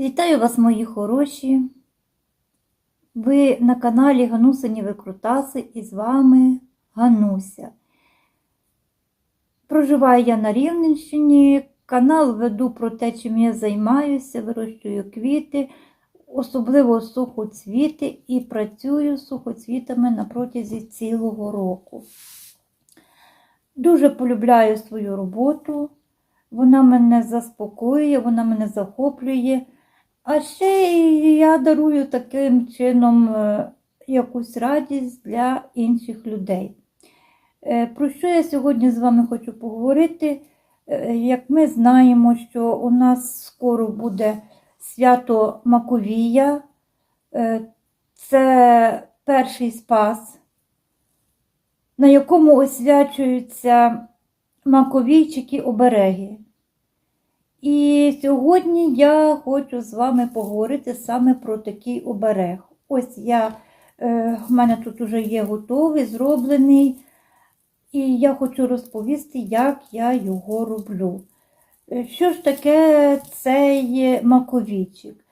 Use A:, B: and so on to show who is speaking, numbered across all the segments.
A: Вітаю вас, мої хороші. Ви на каналі Ганусині Викрутаси і з вами Гануся. Проживаю я на Рівненщині. Канал веду про те, чим я займаюся, вирощую квіти, особливо сухоцвіти, і працюю з сухоцвітами на протязі цілого року. Дуже полюбляю свою роботу. Вона мене заспокоює, вона мене захоплює. А ще я дарую таким чином е, якусь радість для інших людей. Е, Про що я сьогодні з вами хочу поговорити? Е, Як ми знаємо, що у нас скоро буде свято Маковія, це перший спас, на якому освячуються маковійчики обереги. І сьогодні я хочу з вами поговорити саме про такий оберег. Ось я, е, в мене тут вже є готовий, зроблений, і я хочу розповісти, як я його роблю. Е, Що ж таке цей маковічик?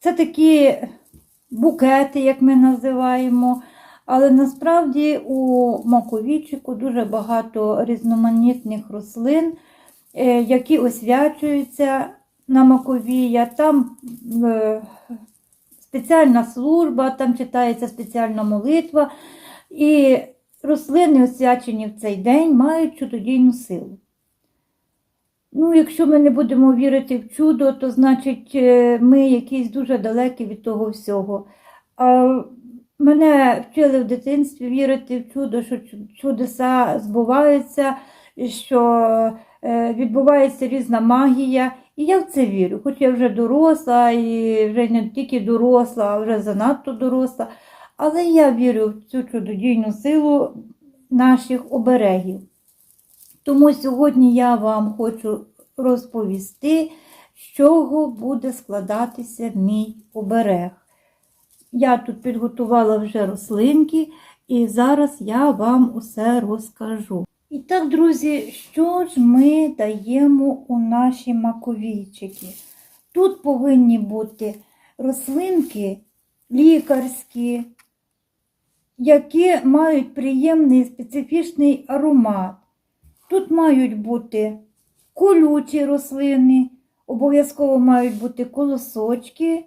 A: Це такі букети, як ми називаємо. Але насправді у маковічику дуже багато різноманітних рослин, які освячуються на Маковія. Там е, спеціальна служба, там читається спеціальна молитва. І рослини, освячені в цей день, мають чудодійну силу. Ну, якщо ми не будемо вірити в чудо, то значить е, ми якісь дуже далекі від того всього. А Мене вчили в дитинстві вірити в чудо, що чудеса збуваються, що е, відбувається різна магія. І я в це вірю, хоч я вже доросла, і вже не тільки доросла, а вже занадто доросла. Але я вірю в цю чудодійну силу наших оберегів. Тому сьогодні я вам хочу розповісти, з чого буде складатися мій оберег. Я тут підготувала вже рослинки, і зараз я вам усе розкажу. І так, друзі, що ж ми даємо у наші маковійчики? Тут повинні бути рослинки лікарські, які мають приємний специфічний аромат. Тут мають бути колючі рослини, обов'язково мають бути колосочки.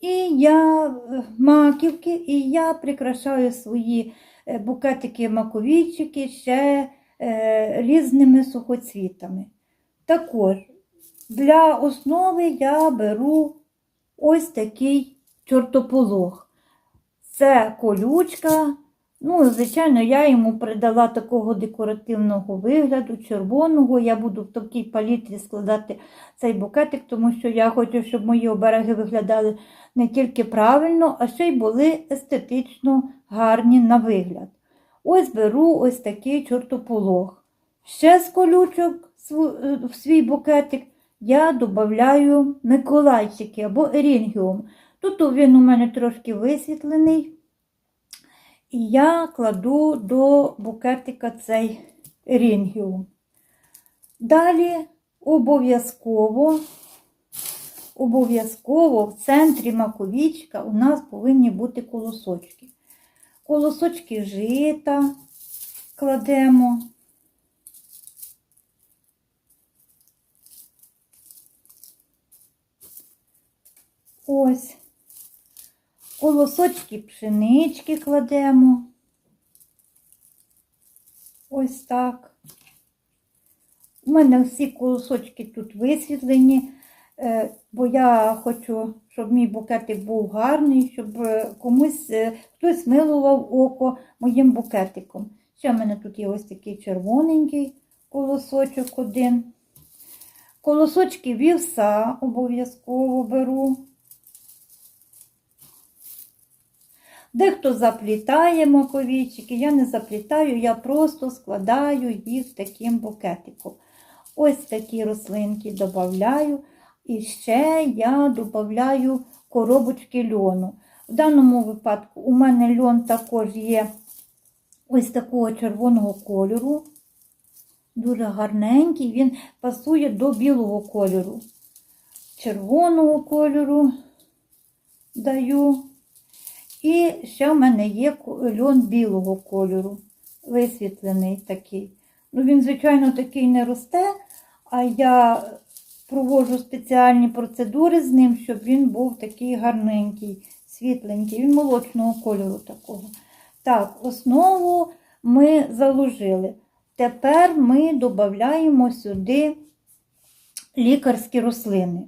A: І я маківки, і я прикрашаю свої букетики маковійчики ще е, різними сухоцвітами. Також для основи я беру ось такий чортополох. Це колючка. Ну, звичайно, я йому придала такого декоративного вигляду, червоного. Я буду в такій палітрі складати цей букетик, тому що я хочу, щоб мої обереги виглядали не тільки правильно, а ще й були естетично гарні на вигляд. Ось беру ось такий чортополох. Ще з колючок е, в свій букетик я додаю миколайчики або ерінгіум. Тут він у мене трошки висвітлений. І я кладу до букетика цей ерінгіум. Далі обов'язково обов'язково в центрі маковічка у нас повинні бути колосочки. Колосочки жита кладемо. Ось. Колосочки пшенички кладемо. Ось так. У мене всі колосочки тут висвітлені, е, бо я хочу, щоб мій букетик був гарний, щоб е, комусь е, хтось милував око моїм букетиком. Ще в мене тут є ось такий червоненький колосочок один. Колосочки вівса обов'язково беру. Дехто заплітає маковійчики, я не заплітаю, я просто складаю їх таким букетиком. Ось такі рослинки додаю. І ще я додаю коробочки льону. В даному випадку у мене льон також є ось такого червоного кольору. Дуже гарненький, він пасує до білого кольору. червоного кольору даю. І ще в мене є льон білого кольору, висвітлений такий. Ну, він, звичайно, такий не росте, а я проводжу спеціальні процедури з ним, щоб він був такий гарненький, світленький. Він молочного кольору такого. Так, основу ми заложили. Тепер ми додаємо сюди лікарські рослини.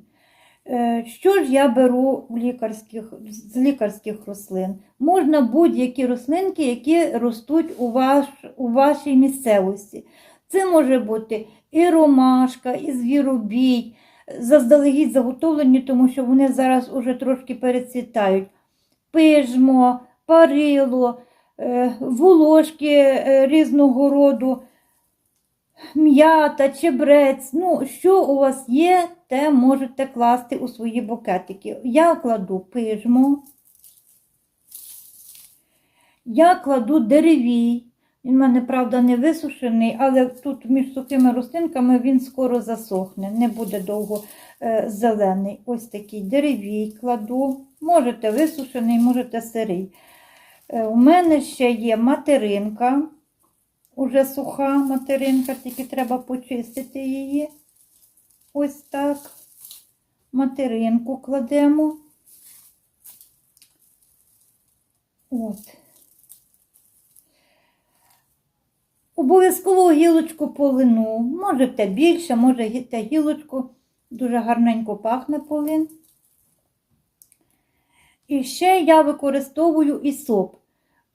A: Е, Що ж я беру в лікарських, з лікарських рослин? Можна будь-які рослинки, які ростуть у, ваш, у вашій місцевості. Це може бути і ромашка, і звіробій, заздалегідь заготовлені, тому що вони зараз уже трошки перецвітають. Пижмо, парило, е, волошки е, різного роду, м'ята, чебрець. Ну, що у вас є, те можете класти у свої букетики. Я кладу пижмо. Я кладу деревій. Він в мене, правда, не висушений, але тут між сухими рослинками він скоро засохне, не буде довго е, зелений. Ось такий деревій кладу. Можете висушений, можете сирий. Е, у мене ще є материнка, уже суха материнка, тільки треба почистити її. Ось так. Материнку кладемо. От. Обов'язково гілочку полину. Можете більше, можете гілочку. Дуже гарненько пахне полин. І ще я використовую ісоп.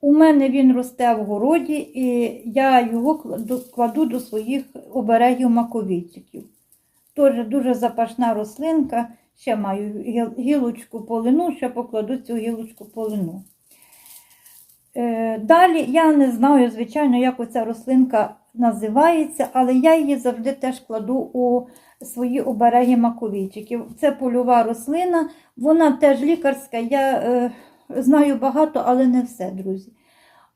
A: У мене він росте в городі, і я його кладу, кладу до своїх оберегів маковійчиків. Теж дуже запашна рослинка. Ще маю гілочку полину, ще покладу цю гілочку полину. Е, Далі я не знаю, звичайно, як оця рослинка називається, але я її завжди теж кладу у свої обереги маковійчиків. Це польова рослина, вона теж лікарська. Я е, знаю багато, але не все, друзі.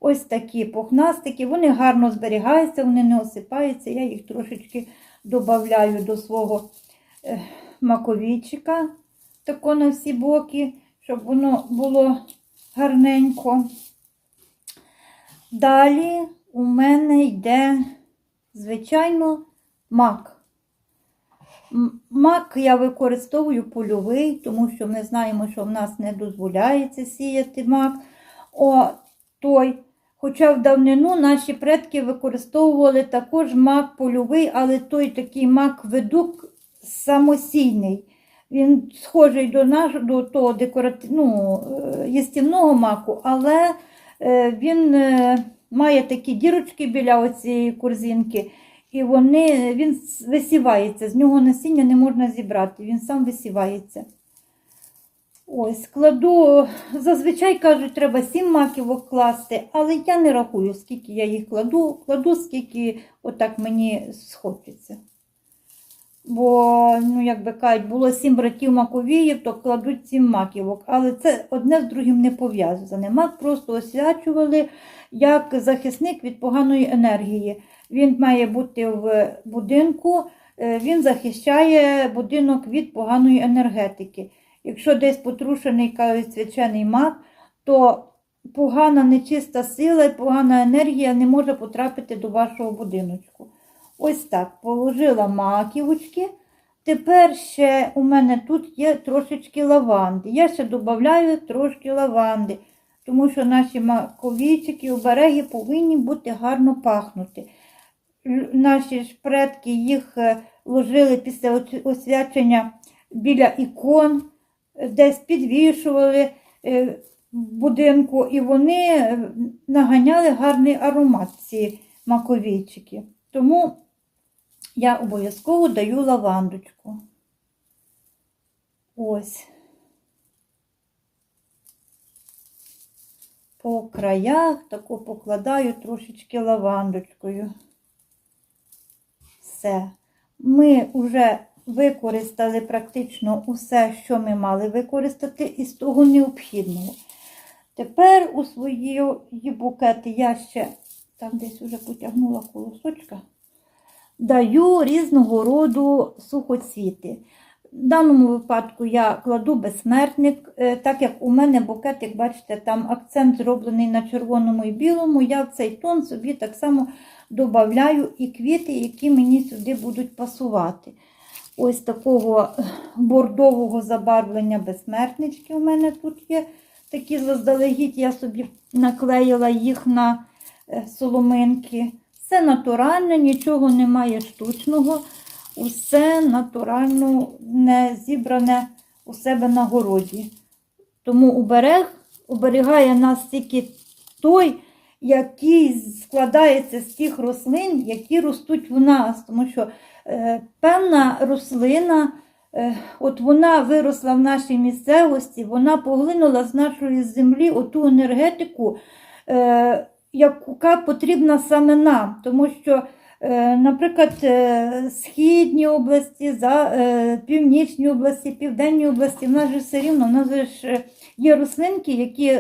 A: Ось такі пухнастики, вони гарно зберігаються, вони не осипаються. Я їх трошечки додаю до свого е, маковійчика, тако на всі боки, щоб воно було гарненько. Далі у мене йде, звичайно, мак. Мак я використовую польовий, тому що ми знаємо, що в нас не дозволяється сіяти мак. О, той. Хоча в давнину наші предки використовували також мак польовий, але той такий мак ведук самосійний. Він схожий до наш, до того декоратив... ну, е, їстівного маку, але е, він е, має такі дірочки біля оцієї корзинки, і вони, він висівається. З нього насіння не можна зібрати, він сам висівається. Ось, кладу, зазвичай кажуть, треба сім маківок класти, але я не рахую, скільки я їх кладу, кладу, скільки отак мені схочеться. Бо, ну, як би кажуть, було сім братів маковіїв, то кладуть сім маківок. Але це одне з другим не пов'язане. Мак просто освячували як захисник від поганої енергії. Він має бути в будинку, е, він захищає будинок від поганої енергетики. Якщо десь потрушений свячений мак, то погана нечиста сила і погана енергія не може потрапити до вашого будиночку. Ось так, положила маківочки. Тепер ще у мене тут є трошечки лаванди. Я ще додаю трошки лаванди, тому що наші маковійчики, обереги повинні бути гарно пахнути. Наші ж предки їх е, ложили після освячення біля ікон, десь підвішували е, в будинку, і вони е, наганяли гарний аромат, ці маковійчики. Тому я обов'язково даю лавандочку. Ось. По краях тако покладаю трошечки лавандочкою. Все. Ми вже використали практично усе, що ми мали використати із того необхідного. Тепер у свої букети я ще там десь вже потягнула колосочка, даю різного роду сухоцвіти. В даному випадку я кладу безсмертник, е, так як у мене букет, як бачите, там акцент зроблений на червоному і білому, я в цей тон собі так само додаю і квіти, які мені сюди будуть пасувати. Ось такого бордового забарвлення безсмертнички у мене тут є. Такі заздалегідь я собі наклеїла їх на е, соломинки. Все натуральне, нічого немає штучного. Усе натурально не зібране у себе на городі. Тому уберег оберігає нас тільки той, який складається з тих рослин, які ростуть в нас. Тому що певна рослина, е, от вона виросла в нашій місцевості, вона поглинула з нашої землі оту енергетику, е, яка потрібна саме нам. Тому що Е, Наприклад, е, східні області, е, північні області, південні області, в нас же все рівно, в нас ж е, є рослинки, які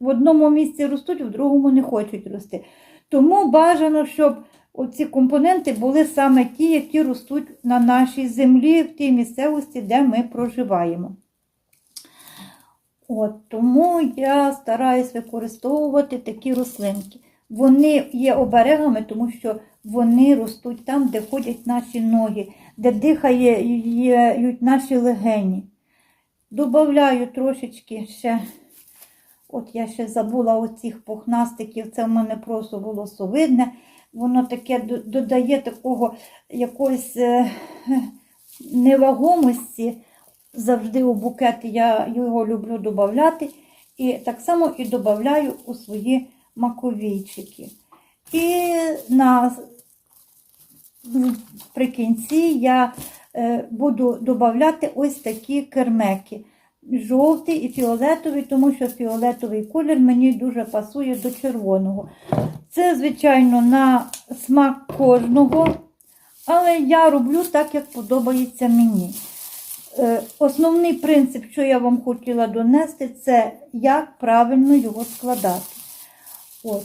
A: в одному місці ростуть, в другому не хочуть рости. Тому бажано, щоб оці компоненти були саме ті, які ростуть на нашій землі, в тій місцевості, де ми проживаємо. От, тому я стараюсь використовувати такі рослинки. Вони є оберегами, тому що вони ростуть там, де ходять наші ноги, де дихають наші легені. Добавляю трошечки ще, от я ще забула оцих пухнастиків, це в мене просто волосовидне. Воно таке додає такого якоїсь е, невагомості. Завжди у букети я його люблю додати. І так само і додаю у свої маковійчики. І на при кінці я е, буду додати ось такі кермеки. Жовтий і фіолетовий, тому що фіолетовий колір мені дуже пасує до червоного. Це, звичайно, на смак кожного, але я роблю так, як подобається мені. Е, Основний принцип, що я вам хотіла донести, це як правильно його складати. От.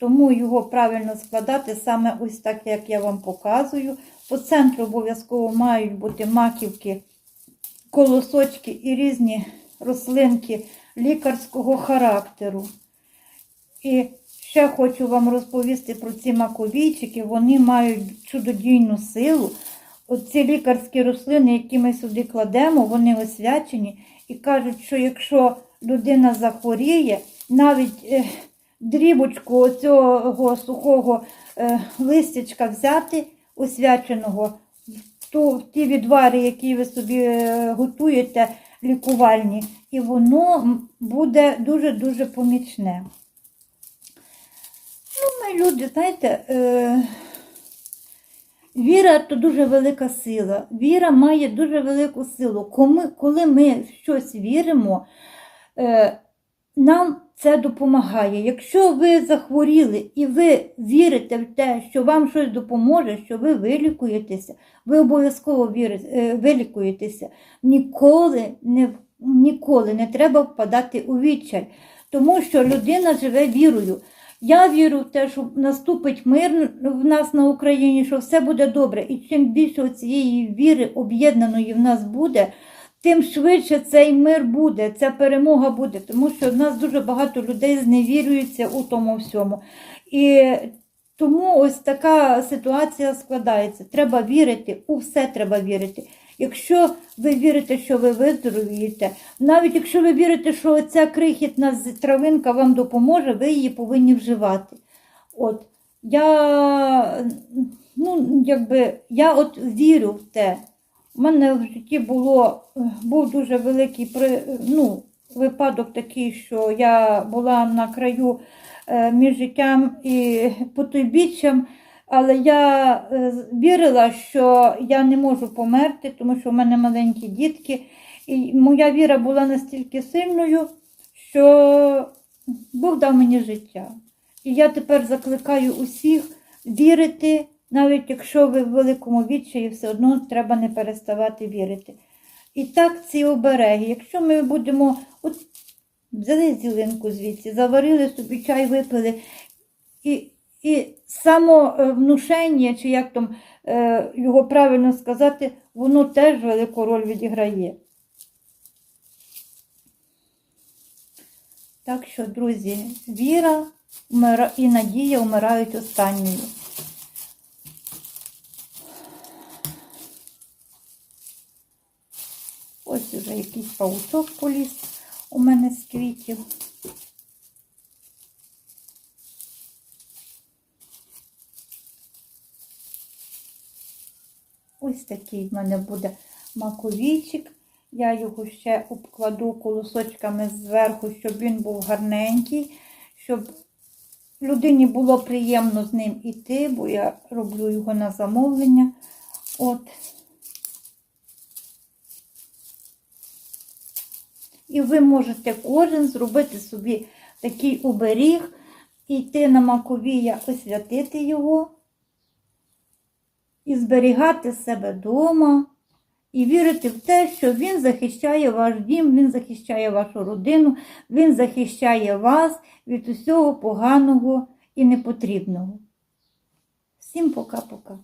A: Тому його правильно складати саме ось так, як я вам показую. По центру обов'язково мають бути маківки, колосочки і різні рослинки лікарського характеру. І ще хочу вам розповісти про ці маковійчики. Вони мають чудодійну силу. Оці лікарські рослини, які ми сюди кладемо, вони освячені і кажуть, що якщо людина захворіє, навіть е, дрібочку оцього сухого е, листячка взяти освяченого, в, ті відвари, які ви собі е, готуєте, лікувальні, і воно буде дуже-дуже помічне. Ну, ми люди, знаєте, е, віра то дуже велика сила. Віра має дуже велику силу. Коли, коли ми в щось віримо, е, нам це допомагає. Якщо ви захворіли і ви вірите в те, що вам щось допоможе, що ви вилікуєтеся, ви обов'язково е, вилікуєтеся. Ніколи не, ніколи не треба впадати у відчай, тому що людина живе вірою. Я вірю в те, що наступить мир в нас на Україні, що все буде добре. І чим більше цієї віри об'єднаної в нас буде, тим швидше цей мир буде, ця перемога буде, тому що в нас дуже багато людей зневірюється у тому всьому. І тому ось така ситуація складається. Треба вірити, у все треба вірити. Якщо ви вірите, що ви виздоровієте, навіть якщо ви вірите, що ця крихітна травинка вам допоможе, ви її повинні вживати. От я, ну, якби, я от вірю в те. У мене в житті було, був дуже великий при, ну, випадок такий, що я була на краю е, між життям і потойбіччям, але я е, вірила, що я не можу померти, тому що в мене маленькі дітки. І моя віра була настільки сильною, що Бог дав мені життя. І я тепер закликаю усіх вірити, навіть якщо ви в великому відчаї, все одно треба не переставати вірити. І так ці обереги. Якщо ми будемо, от взяли зілинку звідси, заварили собі чай, випили, і, і самовнушення, чи як там е, його правильно сказати, воно теж велику роль відіграє. Так що, друзі, віра і надія вмирають останньою. Ось уже якийсь паучок поліз у мене з квітів. Ось такий в мене буде маковійчик. Я його ще обкладу колосочками зверху, щоб він був гарненький, щоб людині було приємно з ним іти, бо я роблю його на замовлення. От. І ви можете кожен зробити собі такий оберіг, йти на Маковія, освятити його і зберігати себе вдома, і вірити в те, що він захищає ваш дім, він захищає вашу родину, він захищає вас від усього поганого і непотрібного. Всім пока-пока.